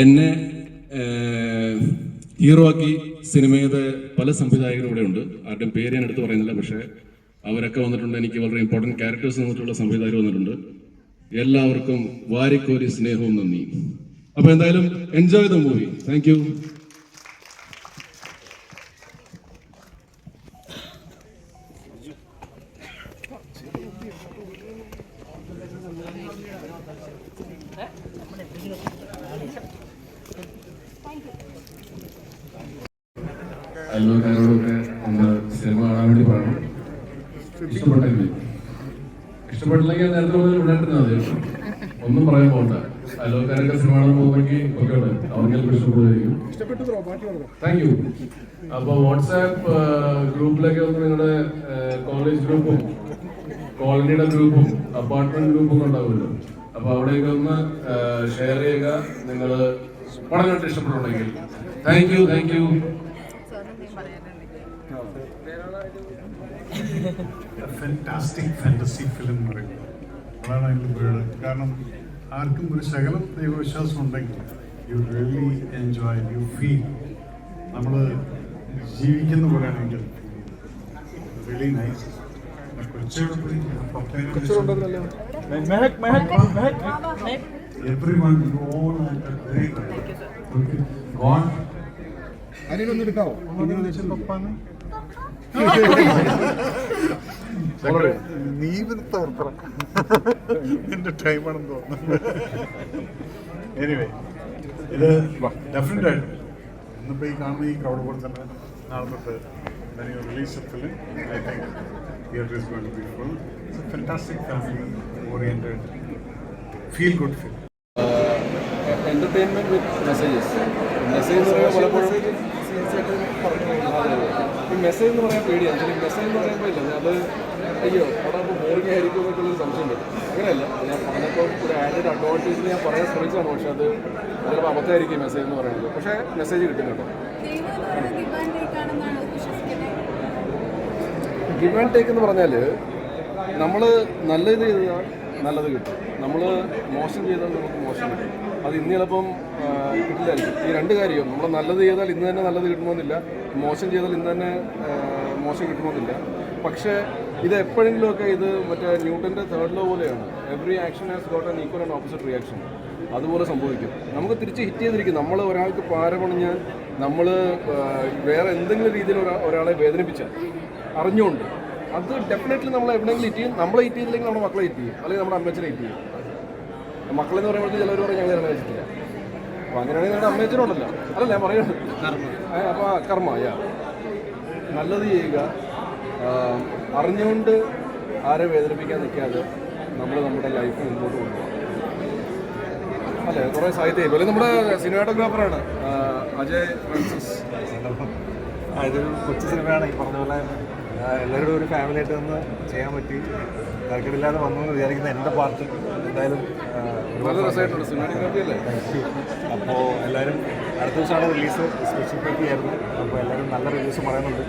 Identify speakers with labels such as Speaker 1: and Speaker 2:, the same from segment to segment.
Speaker 1: എന്നെ ഹീറോ ആക്കി സിനിമയുടെ പല സംവിധായകരും ഇവിടെ ഉണ്ട്. ആരുടെയും പേര് ഞാൻ എടുത്ത് പറയുന്നില്ല പക്ഷേ അവരൊക്കെ വന്നിട്ടുണ്ട്. എനിക്ക് വളരെ ഇമ്പോർട്ടന്റ് ക്യാരക്ടേഴ്സ് വന്നിട്ടുള്ള സംവിധായകർ വന്നിട്ടുണ്ട്. എല്ലാവർക്കും വാരിക്കോരി സ്നേഹവും നന്ദി. അപ്പൊ എന്തായാലും enjoy the movie thank you അയൽവക്കാരോടൊക്കെ ഒന്ന് സിനിമ കാണാൻ വേണ്ടി പറയണം ഇഷ്ടപ്പെട്ടെങ്കിൽ ഇഷ്ടപ്പെട്ടില്ലെങ്കിൽ നേരത്തെ മുതൽ ഉണ്ടായിരുന്നത് ഒന്നും പറയാൻ പോകണ്ട. അയൽവക്കാരൊക്കെ സിനിമ കാണാൻ പോകുമെങ്കിൽ ഒക്കെ ഉണ്ട്. അവർക്ക് ഇഷ്ടപ്പെടുമായിരിക്കും. താങ്ക് യു അപ്പൊ വാട്സാപ്പ് ഗ്രൂപ്പിലൊക്കെ ഒന്ന് നിങ്ങളുടെ കോളേജ് ഗ്രൂപ്പും കോളനിയുടെ ഗ്രൂപ്പും അപ്പാർട്ട്മെന്റ് ഗ്രൂപ്പും ഉണ്ടാവുമല്ലോ. അപ്പൊ അവിടെയൊക്കെ ഒന്ന് ഷെയർ ചെയ്യുക. നിങ്ങൾ പടം ഇഷ്ടപ്പെട്ടുണ്ടെങ്കിൽ താങ്ക് യു താങ്ക് യു
Speaker 2: കാരണം ആർക്കും ഒരു ശകലം ദൈവവിശ്വാസം ഉണ്ടെങ്കിൽ you really enjoy you feel നമ്മൾ ജീവിക്കുന്ന പോലെയാണെങ്കിൽ really nice everyone you all very God
Speaker 3: അതിനൊന്നും എടുക്കാവോ
Speaker 2: നീ ഇവിടുത്തെ ഓർത്തണം എന്റെ ടൈമാണെന്ന് തോന്നുന്നു. എനിവേ ഇത് ഡെഫിനറ്റ് ആയിട്ട് ഇന്നിപ്പോൾ ഈ കാണുന്ന ഈ ക്രൗഡ് പോലെ തന്നെ നാളെ തൊട്ട് release film I think theatre is going to be full fantastic family oriented feel good film
Speaker 4: entertainment with messages message എന്ന് പറയുമ്പോൾ പലപ്പോഴും ഈ മെസ്സേജ് എന്ന് പറയാൻ പേടിയാണ് ശരി മെസ്സേജ് എന്ന് പറയുമ്പോൾ ഇല്ല. അത് അയ്യോ അവിടെ അപ്പോൾ ബോറിംഗ് ആയിരിക്കും എന്നൊക്കെയുള്ളൊരു സംശയമുണ്ട് അങ്ങനെയല്ല. ഞാൻ പറഞ്ഞപ്പോൾ ഒരു ആഡഡ് അഡ്വാന്റേജ് ഞാൻ പറയാൻ ശ്രമിച്ചതാണ്. പക്ഷെ അത് ചിലപ്പോൾ അബദ്ധമായിരിക്കും മെസ്സേജ് എന്ന് പറയുന്നത്. പക്ഷേ മെസ്സേജ് കിട്ടുന്നുണ്ടോ. കേട്ടോ ഗിവ് ആൻഡ് ടേക്ക് എന്ന് പറഞ്ഞാൽ നമ്മൾ നല്ലത് ചെയ്താൽ നല്ലത് കിട്ടും. നമ്മൾ മോശം ചെയ്താൽ നമുക്ക് മോശം കിട്ടും. അത് ഇന്ന് ചിലപ്പം കിട്ടില്ലായിരിക്കും. ഈ രണ്ട് കാര്യവും. നമ്മൾ നല്ലത് ചെയ്താൽ ഇന്ന് തന്നെ നല്ലത് കിട്ടണമെന്നില്ല. മോശം ചെയ്താൽ ഇന്ന് തന്നെ മോശം കിട്ടണമെന്നില്ല. പക്ഷേ ഇത് എപ്പോഴെങ്കിലുമൊക്കെ ഇത് മറ്റേ ന്യൂട്ടന്റെ തേർഡ് ലോ പോലെയാണ്. Every action has got an equal and opposite reaction അതുപോലെ സംഭവിക്കും. നമുക്ക് തിരിച്ച് ഹിറ്റ് ചെയ്തിരിക്കും. നമ്മൾ ഒരാൾക്ക് പാര പണിഞ്ഞാൽ നമ്മൾ വേറെ എന്തെങ്കിലും രീതിയിൽ ഒരാ ഒരാളെ വേദനിപ്പിച്ചാൽ അറിഞ്ഞുകൊണ്ട് അത് ഡെഫിനറ്റ്ലി നമ്മൾ എവിടെയെങ്കിലും ഹിറ്റ് ചെയ്യും. നമ്മളെ ഹിറ്റ് ചെയ്തില്ലെങ്കിൽ നമ്മുടെ മക്കളെ ഹിറ്റ് ചെയ്യും. അല്ലെങ്കിൽ നമ്മുടെ അമ്മച്ചനെ ഹിറ്റ് ചെയ്യും. മക്കളെന്ന് പറയുമ്പോൾ ചിലവർ പറയും ഞങ്ങൾ ഇറങ്ങി വെച്ചിട്ടില്ല. അപ്പോൾ അങ്ങനെയാണെങ്കിൽ നമ്മുടെ അമ്മച്ചനോടല്ല. അല്ല ഞാൻ പറയുന്നത്. അപ്പോൾ കർമ്മ യാ. നല്ലത് ചെയ്യുക. അറിഞ്ഞുകൊണ്ട് ആരെ വേദനിപ്പിക്കാൻ നിൽക്കാതെ നമ്മൾ നമ്മുടെ ലൈഫ് മുന്നോട്ട് കൊണ്ടുപോകും. അല്ലേ? കുറേ സാഹിത്യം ഇതുപോലെ നമ്മുടെ സിനിമാറ്റോഗ്രാഫറാണ് അജയ് ഫ്രാൻസിസ്.
Speaker 5: ഇതൊരു കൊച്ചു സിനിമയാണ്. ഈ പറഞ്ഞ പോലെ എല്ലാവരും ഒരു ഫാമിലി ആയിട്ട് നിന്ന് ചെയ്യാൻ പറ്റി. തിരക്കിടില്ലാതെ വന്നു എന്ന് വിചാരിക്കുന്ന എന്റെ പാർട്ടി എന്തായാലും അപ്പോൾ എല്ലാവരും അടുത്ത ദിവസമാണ് റിലീസ് സ്പെഷ്യൽ പറ്റി ആയിരുന്നു. അപ്പോൾ എല്ലാവരും നല്ല റിലീസ് പറയുന്നുണ്ട്.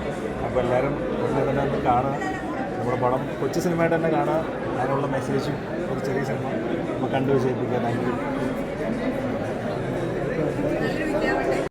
Speaker 5: അപ്പോൾ എല്ലാവരും ഉടനെ തന്നെ ഒന്ന് കാണുക. നമ്മുടെ പടം കൊച്ചു സിനിമയായിട്ട് തന്നെ കാണുക. അതിനുള്ള മെസ്സേജും ഒരു ചെറിയ സിനിമ നമ്മൾ കണ്ടു വിജയിപ്പിക്കുക. Thank you